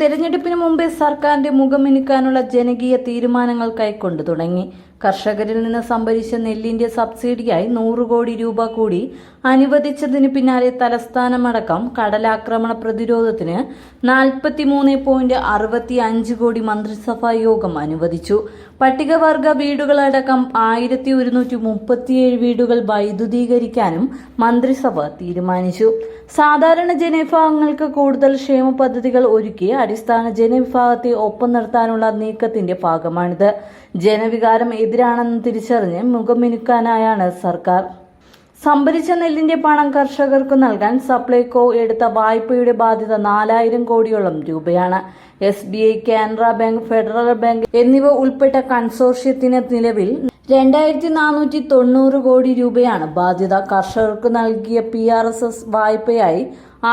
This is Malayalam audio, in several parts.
തെരഞ്ഞെടുപ്പിന് മുമ്പേ സർക്കാരിന്റെ മുഖമിനുക്കാനുള്ള ജനകീയ തീരുമാനങ്ങൾ കൈക്കൊണ്ടു തുടങ്ങി. കർഷകരിൽ നിന്ന് സംഭരിച്ച നെല്ലിന്റെ സബ്സിഡിയായി നൂറ് കോടി രൂപ കൂടി അനുവദിച്ചതിന് പിന്നാലെ തലസ്ഥാനമടക്കം കടലാക്രമണ പ്രതിരോധത്തിന് നാൽപ്പത്തിമൂന്ന് പോയിന്റ് അറുപത്തി അഞ്ച് കോടി മന്ത്രിസഭാ യോഗം അനുവദിച്ചു. പട്ടികവർഗ വീടുകളടക്കം ആയിരത്തി ഒരുന്നൂറ്റി മുപ്പത്തിയേഴ് വീടുകൾ വൈദ്യുതീകരിക്കാനും മന്ത്രിസഭ തീരുമാനിച്ചു. സാധാരണ ജനവിഭാഗങ്ങൾക്ക് കൂടുതൽ ക്ഷേമ പദ്ധതികൾ ഒരുക്കി അടിസ്ഥാന ജനവിഭാഗത്തെ ഒപ്പം നിർത്താനുള്ള നീക്കത്തിന്റെ ഭാഗമാണിത്. ജനവികാരം എതിരാണെന്ന് തിരിച്ചറിഞ്ഞ് മുഖമിനുക്കാനായാണ് സർക്കാർ. സംഭരിച്ച നെല്ലിന്റെ പണം കർഷകർക്ക് നൽകാൻ സപ്ലൈകോ എടുത്ത വായ്പയുടെ ബാധ്യത നാലായിരം കോടിയോളം രൂപയാണ്. S B I Canara bank federal bank എന്നിവ ഉൾപ്പെട്ട കൺസോർഷ്യത്തിന് നിലവിൽ രണ്ടായിരത്തി നാനൂറ്റി തൊണ്ണൂറ് കോടി രൂപയാണ് ബാധ്യത. കർഷകർക്ക് നൽകിയ പി ആർ എസ് എസ് വായ്പയായി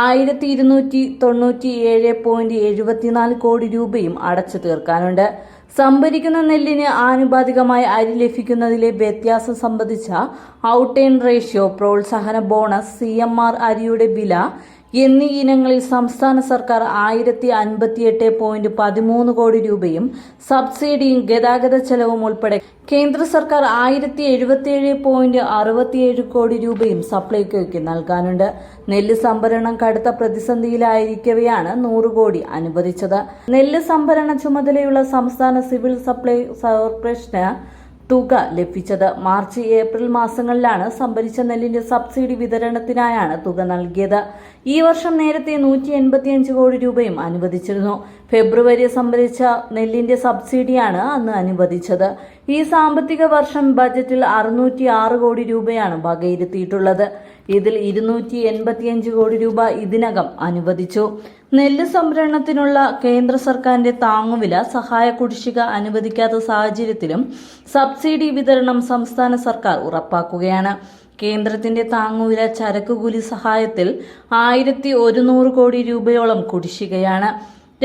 ആയിരത്തി ഇരുന്നൂറ്റി തൊണ്ണൂറ്റി ഏഴ് പോയിന്റ് എഴുപത്തിനാല് കോടി രൂപയും അടച്ചു തീർക്കാനുണ്ട്. സംഭരിക്കുന്ന നെല്ലിന് ആനുപാതികമായി അരി ലഭിക്കുന്നതിലെ വ്യത്യാസം സംബന്ധിച്ച ഔട്ടേൺ റേഷ്യോ പ്രോത്സാഹന ബോണസ് സി എം ആർ അരിയുടെ വില എന്നീ ഇനങ്ങളിൽ സംസ്ഥാന സർക്കാർ ആയിരത്തി അൻപത്തിയെട്ട് പോയിന്റ് പതിമൂന്ന് കോടി രൂപയും സബ്സിഡിയും ഗതാഗത ചെലവും ഉൾപ്പെടെ കേന്ദ്ര സർക്കാർ ആയിരത്തി എഴുപത്തിയേഴ് പോയിന്റ് അറുപത്തിയേഴ് കോടി രൂപയും സപ്ലൈകോയ്ക്ക് നൽകാനുണ്ട്. നെല്ല് സംഭരണം കടുത്ത പ്രതിസന്ധിയിലായിരിക്കവെയാണ് നൂറ് കോടി അനുവദിച്ചത്. നെല്ല് സംഭരണ ചുമതലയുള്ള സംസ്ഥാന സിവിൽ സപ്ലൈ കോർപ്പറേഷന് തുക ലഭിച്ചത്. മാർച്ച് ഏപ്രിൽ മാസങ്ങളിലാണ് സംഭരിച്ച നെല്ലിന്റെ സബ്സിഡി വിതരണത്തിനായാണ് തുക നൽകിയത്. ഈ വർഷം നേരത്തെ നൂറ്റി എൺപത്തിയഞ്ച് കോടി രൂപയും അനുവദിച്ചിരുന്നു. ഫെബ്രുവരി സംഭരിച്ച നെല്ലിന്റെ സബ്സിഡിയാണ് അന്ന് അനുവദിച്ചത്. ഈ സാമ്പത്തിക വർഷം ബജറ്റിൽ അറുന്നൂറ്റി കോടി രൂപയാണ് വകയിരുത്തിയിട്ടുള്ളത്. ഇതിൽ ഇരുന്നൂറ്റി എൺപത്തിയഞ്ച് കോടി രൂപ ഇതിനകം അനുവദിച്ചു. നെല്ല് സംഭരണത്തിനുള്ള കേന്ദ്ര സർക്കാരിന്റെ താങ്ങുവില സഹായ കുടിശ്ശിക അനുവദിക്കാത്ത സാഹചര്യത്തിലും സബ്സിഡി വിതരണം സംസ്ഥാന സർക്കാർ ഉറപ്പാക്കുകയാണ്. കേന്ദ്രത്തിന്റെ താങ്ങുവില ചരക്കുകൂലി സഹായത്തിൽ ആയിരത്തി ഒരുന്നൂറ് കോടി രൂപയോളം കുടിശ്ശികയാണ്.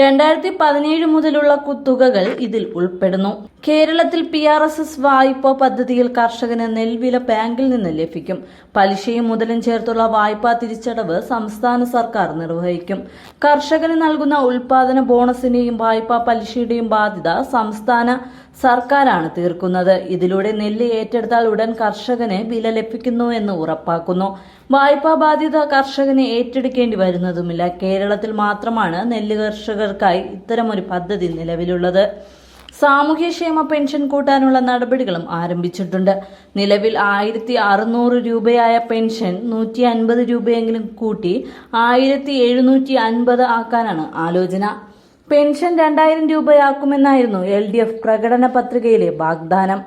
രണ്ടായിരത്തി പതിനേഴ് മുതലുള്ള തുകകൾ ഇതിൽ ഉൾപ്പെടുന്നു. കേരളത്തിൽ പി ആർ എസ് എസ് വായ്പ പദ്ധതിയിൽ കർഷകന് നെൽവില ബാങ്കിൽ നിന്ന് ലഭിക്കും. പലിശയും മുതലും ചേർത്തുള്ള വായ്പാ തിരിച്ചടവ് സംസ്ഥാന സർക്കാർ നിർവഹിക്കും. കർഷകന് നൽകുന്ന ഉൽപാദന ബോണസിന്റെയും വായ്പാ പലിശയുടെയും ബാധ്യത സംസ്ഥാന സർക്കാരാണ് തീർക്കുന്നത്. ഇതിലൂടെ നെല്ല് ഏറ്റെടുത്താൽ ഉടൻ കർഷകന് വില ലഭിക്കുന്നു എന്ന് ഉറപ്പാക്കുന്നു. വായ്പാ ബാധ്യത കർഷകന് ഏറ്റെടുക്കേണ്ടി വരുന്നതുമില്ല. കേരളത്തിൽ മാത്രമാണ് നെല്ല് കർഷകർക്കായി ഇത്തരമൊരു പദ്ധതി നിലവിലുള്ളത്. സാമൂഹ്യക്ഷേമ പെൻഷൻ കൂട്ടാനുള്ള നടപടികളും ആരംഭിച്ചിട്ടുണ്ട്. നിലവിൽ ആയിരത്തി അറുന്നൂറ് രൂപയായ പെൻഷൻ നൂറ്റി അൻപത് രൂപയെങ്കിലും കൂട്ടി ആയിരത്തി എഴുന്നൂറ്റി അൻപത് ആക്കാനാണ് ആലോചന. പെൻഷൻ രണ്ടായിരം രൂപയാക്കുമെന്നായിരുന്നു എൽ ഡി എഫ് പ്രകടന പത്രികയിലെ വാഗ്ദാനം.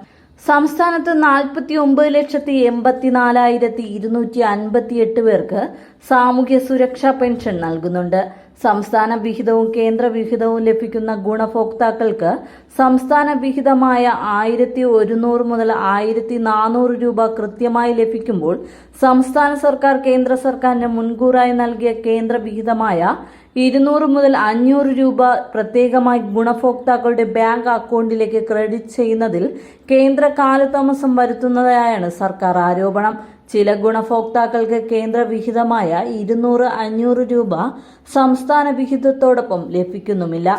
സംസ്ഥാനത്ത് നാൽപ്പത്തി ഒമ്പത് ലക്ഷത്തി എൺപത്തിനാലായിരത്തി ഇരുന്നൂറ്റി അൻപത്തി എട്ട് പേർക്ക് സാമൂഹ്യ സുരക്ഷാ പെൻഷൻ നൽകുന്നുണ്ട്. സംസ്ഥാന വിഹിതവും കേന്ദ്ര വിഹിതവും ലഭിക്കുന്ന ഗുണഭോക്താക്കൾക്ക് സംസ്ഥാന വിഹിതമായ ആയിരത്തി ഒരുന്നൂറ് മുതൽ ആയിരത്തി നാനൂറ് രൂപ കൃത്യമായി ലഭിക്കുമ്പോൾ സംസ്ഥാന സർക്കാർ കേന്ദ്ര സർക്കാരിന് മുൻകൂറായി നൽകിയ കേന്ദ്ര വിഹിതമായ ഇരുന്നൂറ് മുതൽ അഞ്ഞൂറ് രൂപ പ്രത്യേകമായി ഗുണഭോക്താക്കളുടെ ബാങ്ക് അക്കൗണ്ടിലേക്ക് ക്രെഡിറ്റ് ചെയ്യുന്നതിൽ കേന്ദ്ര കാലതാമസം വരുത്തുന്നതായാണ് സർക്കാർ ആരോപണം. ചില ഗുണഭോക്താക്കൾക്ക് കേന്ദ്ര വിഹിതമായ ഇരുന്നൂറ് അഞ്ഞൂറ് രൂപ സംസ്ഥാന വിഹിതത്തോടൊപ്പം ലഭിക്കുന്നുമില്ല.